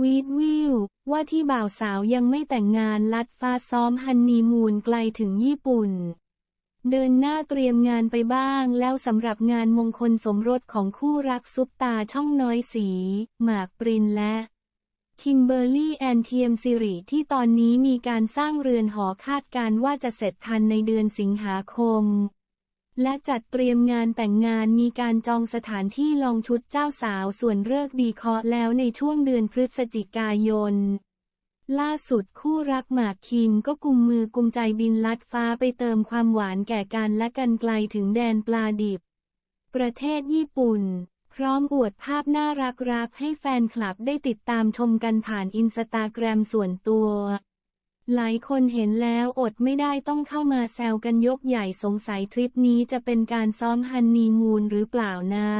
วีดวิวว่าที่บ่าวสาวยังไม่แต่งงานลัดฟ้าซ้อมฮันนีมูนไกลถึงญี่ปุ่น เดินหน้าเตรียมงานไปบ้างแล้วสำหรับงานมงคลสมรสของคู่รักซุปตาช่องน้อยสี หมากปรินและคิมเบอร์รี่แอนเทียมซิริที่ตอนนี้มีการสร้างเรือนหอคาดการว่าจะเสร็จทันในเดือนสิงหาคม และจัดเตรียมงานแต่งงานมีการจองสถานที่ลองชุดเจ้าสาวส่วนเลิกดีเคราะห์แล้วในช่วงเดือนพฤศจิกายน ล่าสุดคู่รักหมากคิมก็กุมมือกุมใจบินลัดฟ้าไปเติมความหวานแก่กันและกันไกลถึงแดนปลาดิบ ประเทศญี่ปุ่น พร้อมอวดภาพน่ารักๆให้แฟนคลับได้ติดตามชมกันผ่านอินสตาแกรมส่วนตัว หลายคนเห็นแล้วอดไม่ได้ต้องเข้ามาแซวกันยกใหญ่สงสัยทริปนี้จะเป็นการซ้อมฮันนีมูนหรือเปล่านะ